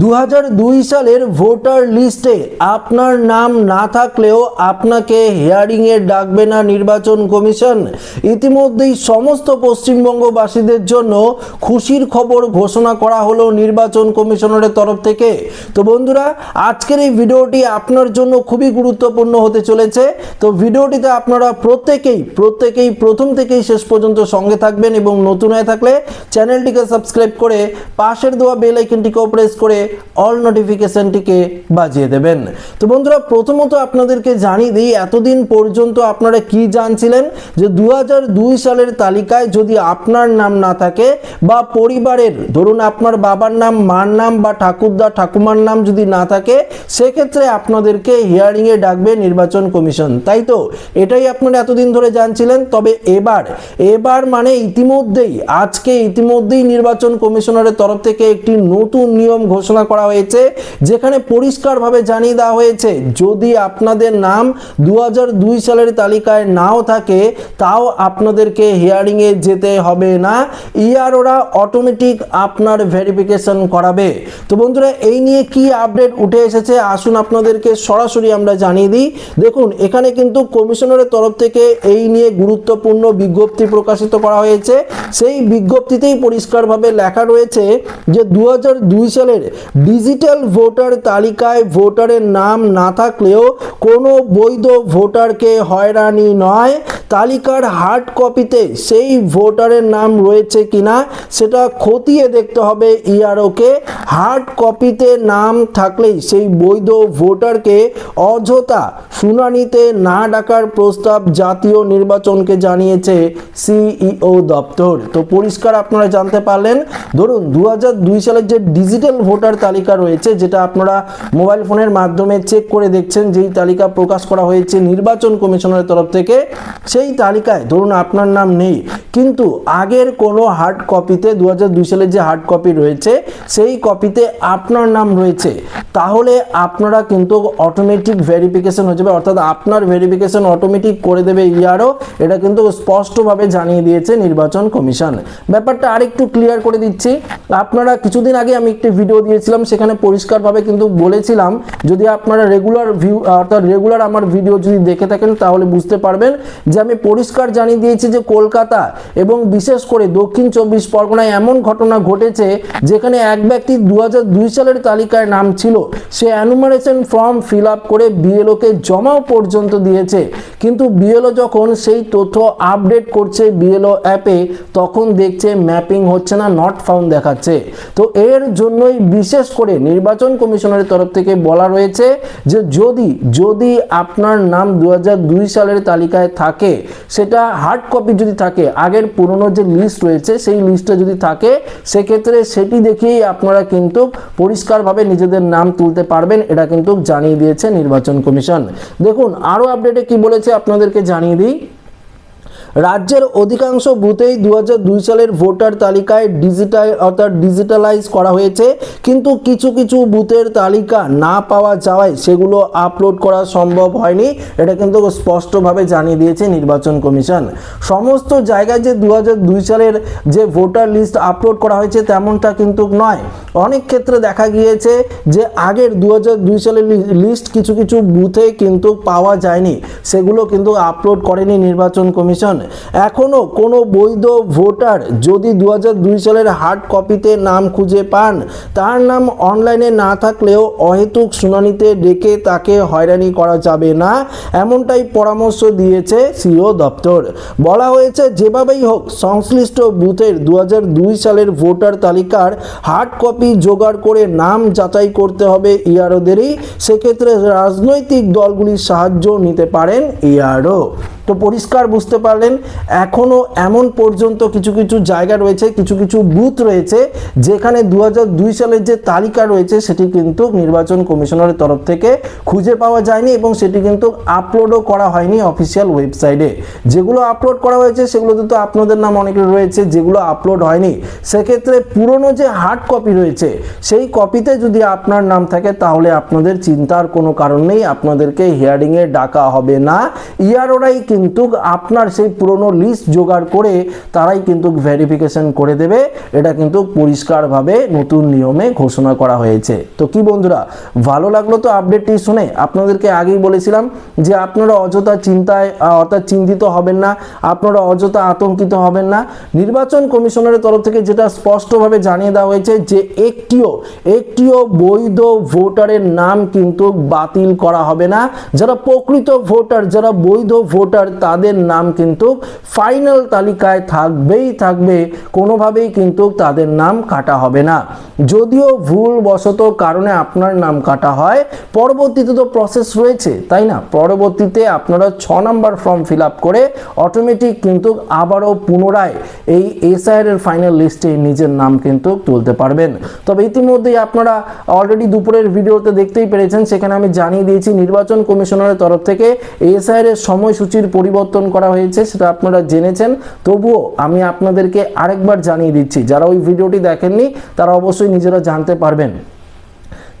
দুই সালের ভোটার লিস্টে আপনার নাম না থাকলেও আপনাকে হিয়ারিংয়ে ডাকবে না নির্বাচন কমিশন। ইতিমধ্যেই সমস্ত পশ্চিমবঙ্গবাসীদের জন্য খুশির খবর ঘোষণা করা হলো নির্বাচন কমিশনারের তরফ থেকে। তো বন্ধুরা, আজকের এই ভিডিওটি আপনার জন্য খুবই গুরুত্বপূর্ণ হতে চলেছে। তো ভিডিওটিতে আপনারা প্রত্যেকেই প্রত্যেকেই প্রথম থেকেই শেষ পর্যন্ত সঙ্গে থাকবেন এবং নতুন হয়ে থাকলে চ্যানেলটিকে সাবস্ক্রাইব করে পাশের দেওয়া বেল আইকনটিকেও প্রেস করে অল নোটিফিকেশনটিকে বাজিয়ে দেবেন। তো বন্ধুরা, প্রথমত আপনাদেরকে জানিয়ে দিই, এতদিন পর্যন্ত আপনারা কি জানছিলেন? যে দু সালের তালিকায় যদি আপনার নাম না থাকে বা পরিবারের, ধরুন আপনার বাবার নাম, মার নাম বা ঠাকুরদা, ঠাকুমার নাম যদি না থাকে, সেক্ষেত্রে আপনাদেরকে হিয়ারিংয়ে ডাকবে নির্বাচন কমিশন। তাই তো? এটাই আপনারা এতদিন ধরে জানছিলেন। তবে এবার এবার মানে ইতিমধ্যেই, আজকে ইতিমধ্যেই নির্বাচন কমিশনারের তরফ থেকে একটি নতুন নিয়ম ঘোষণা করা হয়েছে, যেখানে পরিষ্কারভাবে জানিয়ে দেওয়া হয়েছে, যদি আপনাদের নাম দু হাজার দুই সালের তালিকায় নাও থাকে, তাও আপনাদেরকে হিয়ারিংয়ে যেতে হবে না। ইয়ার ইআরওরা অটোমেটিক আপনার ভেরিফিকেশন করাবে। তো বন্ধুরা, এই নিয়ে কি আপডেট উঠে এসেছে, আসুন আপনাদেরকে সরাসরি আমরা জানিয়ে দিই। দেখুন, এখানে কিন্তু কমিশনারের তরফ থেকে এই নিয়ে গুরুত্বপূর্ণ বিজ্ঞপ্তি প্রকাশিত করা হয়েছে। সেই বিজ্ঞপ্তিতেই পরিষ্কারভাবে লেখা রয়েছে যে দু সালের ডিজিটাল ভোটার তালিকায় ভোটারের নাম না থাকলেও কোনো বৈধ ভোটারকে হয়রানি নয়। তালিকার হার্ড কপিতে সেই ভোটারের নাম রয়েছে কিনা সেটা খতিয়ে দেখতে হবে ইআরওকে। হার্ড কপিতে নাম থাকলেই সেই বৈধ ভোটারকে অযথা শুনানিতে না ডাকার প্রস্তাব জাতীয় নির্বাচনকে জানিয়েছে সিইও দপ্তর। তো পরিষ্কার আপনারা জানতে পারলেন। ধরুন দু হাজার দুই সালের যে ডিজিটাল ভোটার তালিকা রয়েছে, যেটা আপনারা মোবাইল ফোনের মাধ্যমে চেক করে দেখছেন, যেই তালিকা প্রকাশ করা হয়েছে নির্বাচন কমিশনের তরফ থেকে সেই তালিকায়, ধরুন আপনার নাম নেই, কিন্তু আগের কোনো হার্ড কপিতে দু সালের যে হার্ড কপি রয়েছে, সেই কপিতে আপনার নাম রয়েছে। তাহলে আপনারা কিন্তু অটোমেটিক ভেরিফিকেশন হয়ে যাবে, অর্থাৎ আপনার ভেরিফিকেশন অটোমেটিক করে দেবে ইয়ারও এটা কিন্তু স্পষ্টভাবে জানিয়ে দিয়েছে নির্বাচন কমিশন। ব্যাপারটা আরেকটু ক্লিয়ার করে দিচ্ছি। আপনারা কিছুদিন আগে আমি একটি ভিডিও দিয়েছিলাম, সেখানে পরিষ্কারভাবে কিন্তু বলেছিলাম, যদি আপনারা রেগুলার ভিউ অর্থাৎ রেগুলার আমার ভিডিও যদি দেখে থাকেন, তাহলে বুঝতে পারবেন যে আমি পরিষ্কার জানিয়ে দিয়েছি যে কলকাতা এবং বিশেষ করে দক্ষিণ চব্বিশ পরগনায় এমন ঘটনা ঘটেছে যেখানে এক ব্যক্তি দু সালের তালিকায় নাম ছিল। সে অ্যানুমারেশন ফর্ম ফিল আপ করে বিএলওকে জমাও পর্যন্ত দিয়েছে। কিন্তু বিএলও যখন সেই তথ্য আপডেট করছে বিএলও অ্যাপে, তখন দেখছে ম্যাপিং হচ্ছে না নট ফাউন্ড দেখাচ্ছে। তো এর জন্যই বিশেষ করে নির্বাচন কমিশনের তরফ থেকে বলা রয়েছে যে যদি যদি আপনার নাম দু হাজার দুই সালের তালিকায় থাকে সেটা হার্ড কপি যদি থাকে, আগের পুরনো যে লিস্ট রয়েছে, সেই লিস্টটা যদি থাকে, সেক্ষেত্রে সেটি দেখেই আপনারা কিন্তু পরিষ্কারভাবে নিজেদের নাম তুলতে পারবেন। এটা কিন্তু জানিয়ে দিয়েছে নির্বাচন কমিশন। দেখুন, আরও আপডেটে কি বলেছে আপনাদেরকে জানিয়ে দিই। রাজ্যের অধিকাংশ বুথেই দু হাজার দুই সালের ভোটার তালিকায় ডিজিটাল অর্থাৎ ডিজিটালাইজ করা হয়েছে, কিন্তু কিছু কিছু বুথের তালিকা না পাওয়া যাওয়ায় সেগুলো আপলোড করা সম্ভব হয়নি। এটা কিন্তু স্পষ্টভাবে জানিয়ে দিয়েছে নির্বাচন কমিশন। সমস্ত জায়গায় যে দু হাজার দুই সালের যে ভোটার লিস্ট আপলোড করা হয়েছে তেমনটা কিন্তু নয়। অনেক ক্ষেত্রে দেখা গিয়েছে যে আগের দু হাজার দুই সালের লিস্ট কিছু কিছু বুথে কিন্তু পাওয়া যায়নি। সেগুলো কিন্তু আপলোড করেনি নির্বাচন কমিশন। এখনও কোনো বৈধ ভোটার যদি দু হাজার দুই সালের হার্ড কপিতে নাম খুঁজে পান, তার নাম অনলাইনে না থাকলেও অহেতুক শুনানিতে ডেকে তাকে হয়রানি করা যাবে না, এমনটাই পরামর্শ দিয়েছে সিও দপ্তর। বলা হয়েছে, যেভাবেই হোক, সংশ্লিষ্ট বুথের দুই হাজার দুই সালের ভোটার তালিকার হার্ড কপি জোগাড় করে নাম যাচাই করতে হবে ইয়ারোদেরই সেক্ষেত্রে রাজনৈতিক দলগুলির সাহায্য নিতে পারেন ইয়ারও তো পরিষ্কার বুঝতে পারলেন এখনও এমন পর্যন্ত কিছু কিছু জায়গা রয়েছে, কিছু কিছু বুথ রয়েছে, যেখানে দু হাজার দুই সালের যে তালিকা রয়েছে, সেটি কিন্তু নির্বাচন কমিশনারের তরফ থেকে খুঁজে পাওয়া যায়নি এবং সেটি কিন্তু আপলোডও করা হয়নি অফিসিয়াল ওয়েবসাইটে। যেগুলো আপলোড করা হয়েছে, সেগুলোতে তো আপনাদের নাম অনেকের রয়েছে, যেগুলো আপলোড হয়নি। সেক্ষেত্রে পুরনো যে হার্ড কপি রয়েছে, সেই কপিতে যদি আপনার নাম থাকে, তাহলে আপনাদের চিন্তার কোনো কারণ নেই, আপনাদেরকে হিয়ারিংয়ে ডাকা হবে না। ইয়ারোরাই কিন্তু আপনার সেই পুরনো লিস্ট জোগাড় করে তারাই কিন্তু ভেরিফিকেশন করে দেবে। এটা কিন্তু পরিষ্কারভাবে নতুন নিয়মে ঘোষণা করা হয়েছে। তো কি বন্ধুরা, ভালো লাগল তো আপডেটটি শুনে? আপনাদেরকে আগেই বলেছিলাম যে আপনারা অযথা চিন্তায় অর্থাৎ চিন্তিত হবেন না, আপনারা অযথা আতঙ্কিত হবেন না। নির্বাচন কমিশনের তরফ থেকে যেটা স্পষ্টভাবে জানিয়ে দেওয়া হয়েছে যে একটিও একটিও বৈধ ভোটারের নাম কিন্তু বাতিল করা হবে না। যারা প্রকৃত ভোটার, যারা বৈধ ভোটার তাদের নাম কিন্তু ফাইনাল তালিকায় থাকবেই থাকবে, কোনোভাবেই কিন্তু তাদের নাম কাটা হবে না। যদিও ভুলবশত কারণে আপনার নাম কাটা হয়, পরবর্তীতে তো প্রসেস রয়েছে, তাই না? পরবর্তীতে আপনারা ছ নম্বর ফর্ম ফিল আপ করে অটোমেটিক কিন্তু আবারও পুনরায় এই এসআইআর এর ফাইনাল লিস্টে নিজের নাম কিন্তু তুলতে পারবেন। তবে ইতিমধ্যেই আপনারা অলরেডি দুপুরের ভিডিওতে দেখতেই পেরেছেন, সেখানে আমি জানিয়ে দিয়েছি, নির্বাচন কমিশনারের তরফ থেকে এসআইআর এর সময়সূচির পরিবর্তন করা হয়েছে, সেটা আপনারা জেনেছেন। তবুও আমি আপনাদেরকে আরেকবার জানিয়ে দিচ্ছি, যারা ওই ভিডিওটি দেখেননি, তারা অবশ্যই নিজেরা জানতে পারবেন।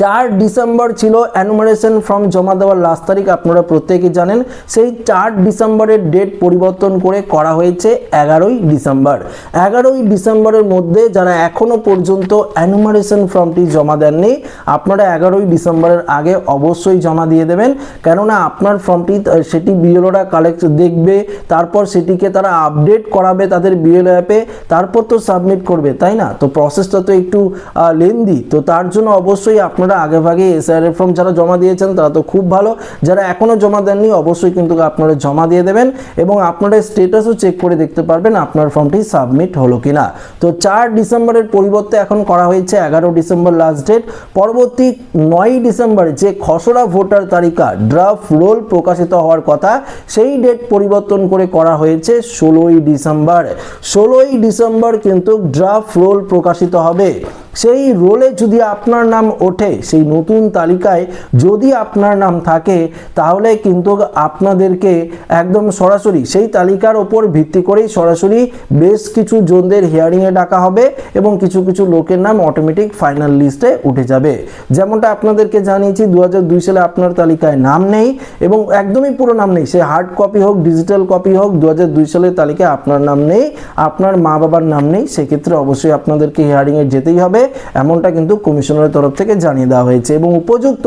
চার ডিসেম্বর ছিল অ্যানুমারেশন ফর্ম জমা দেওয়ার লাস্ট তারিখ, আপনারা প্রত্যেকেই জানেন। সেই চার ডিসেম্বরের ডেট পরিবর্তন করে করা হয়েছে এগারোই ডিসেম্বর। এগারোই ডিসেম্বরের মধ্যে যারা এখনও পর্যন্ত অ্যানুমারেশন ফর্মটি জমা দেননি, আপনারা এগারোই ডিসেম্বরের আগে অবশ্যই জমা দিয়ে দেবেন। কেননা আপনার ফর্মটি সেটি বিএলওরা কালেক্ট দেখবে, তারপর সেটিকে তারা আপডেট করাবে তাদের বিএলও অ্যাপে তারপর তো সাবমিট করবে, তাই না? তো প্রসেসটা তো একটু লেন্দি তো তার জন্য অবশ্যই আপনারা আগে ভাগে এসআইআর ফর্ম যারা জমা দিয়েছেন, তারা তো খুব ভালো। যারা এখনও জমা দেননি, অবশ্যই কিন্তু আপনারা জমা দিয়ে দেবেন এবং আপনারা স্টেটাসও চেক করে দেখতে পারবেন আপনার ফর্মটি সাবমিট হলো কিনা। তো চার ডিসেম্বরের পরিবর্তে এখন করা হয়েছে এগারো ডিসেম্বর লাস্ট ডেট পরবর্তী নয় ডিসেম্বরে যে খসড়া ভোটার তালিকা ড্রাফট রোল প্রকাশিত হওয়ার কথা, সেই ডেট পরিবর্তন করে করা হয়েছে ষোলোই ডিসেম্বর। ষোলোই ডিসেম্বর কিন্তু ড্রাফট রোল প্রকাশিত হবে। সেই রোলে যদি আপনার নাম ওঠে, সেই নতুন তালিকায় যদি আপনার নাম থাকে, তাহলে কিন্তু আপনাদেরকে একদম সরাসরি সেই তালিকার ওপর ভিত্তি করেই সরাসরি বেশ কিছু জনদের হিয়ারিংয়ে ডাকা হবে এবং কিছু কিছু লোকের নাম অটোমেটিক ফাইনাল লিস্টে উঠে যাবে। যেমনটা আপনাদেরকে জানিয়েছি দু সালে আপনার তালিকায় নাম নেই এবং একদমই পুরো নাম নেই। সে হার্ড কপি হোক ডিজিটাল কপি হোক দু সালের তালিকায় আপনার নাম নেই, আপনার মা বাবার নাম নেই, সেক্ষেত্রে অবশ্যই আপনাদেরকে হিয়ারিংয়ে যেতেই হবে। এমনটা কিন্তু কমিশনারের তরফ থেকে জানিয়ে দেওয়া হয়েছে এবং উপযুক্ত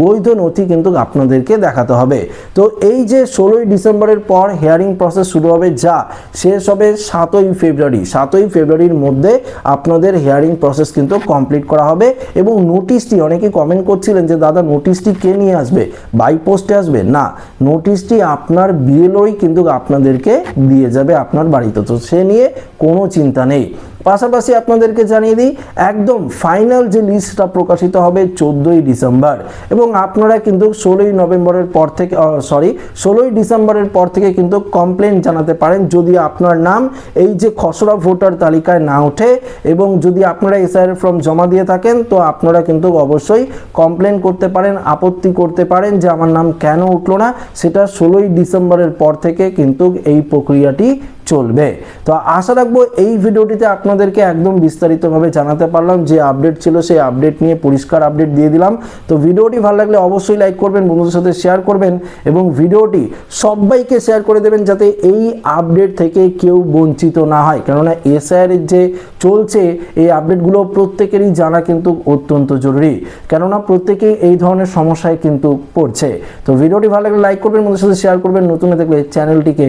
বৈধ নথি কিন্তু আপনাদেরকে দেখাতে হবে। তো এই যে ষোলোই ডিসেম্বরের পর হেয়ারিং প্রসেস শুরু হবে যা শেষ হবে সাতই ফেব্রুয়ারি। সাতই ফেব্রুয়ারির মধ্যে আপনাদের হেয়ারিং প্রসেস কিন্তু কমপ্লিট করা হবে এবং নোটিশটি অনেকে কমেন্ট করছিলেন যে, দাদা নোটিশটি কে নিয়ে আসবে? বাই পোস্টে আসবে? না নোটিশটি আপনার বিএলওই কিন্তু আপনাদেরকে দিয়ে যাবে আপনার বাড়িতে। তো সে নিয়ে কোনো চিন্তা নেই। পাশাপাশি আপনাদেরকে জানিয়ে দিই, একদম ফাইনাল যে লিস্টটা প্রকাশিত হবে চোদ্দোই ডিসেম্বর, এবং আপনারা কিন্তু ষোলোই নভেম্বরের পর থেকে সরি ষোলোই ডিসেম্বরের পর থেকে কিন্তু কমপ্লেন জানাতে পারেন যদি আপনার নাম এই যে খসড়া ভোটার তালিকায় না ওঠে, এবং যদি আপনারা এসআইআর ফর্ম জমা দিয়ে থাকেন, তো আপনারা কিন্তু অবশ্যই কমপ্লেন করতে পারেন, আপত্তি করতে পারেন যে আমার নাম কেন উঠল না, সেটা ষোলোই ডিসেম্বরের পর থেকে কিন্তু এই প্রক্রিয়াটি চলবে। তো আশা রাখব এই ভিডিওটিতে আপনাদেরকে একদম বিস্তারিতভাবে জানাতে পারলাম, যে আপডেট ছিল সেই আপডেট নিয়ে পরিষ্কার আপডেট দিয়ে দিলাম। তো ভিডিওটি ভালো লাগলে অবশ্যই লাইক করবেন, বন্ধুদের সাথে শেয়ার করবেন এবং ভিডিওটি সবাইকে শেয়ার করে দেবেন যাতে এই আপডেট থেকে কেউ বঞ্চিত না হয়। কেননা এসআইআর যে চলছে, এই আপডেটগুলো প্রত্যেকেরই জানা কিন্তু অত্যন্ত জরুরি। কেননা প্রত্যেকেই এই ধরনের সমস্যায় কিন্তু পড়ছে। তো ভিডিওটি ভালো লাগলে লাইক করবেন, বন্ধুদের সাথে শেয়ার করবেন। নতুন থাকলে চ্যানেলটিকে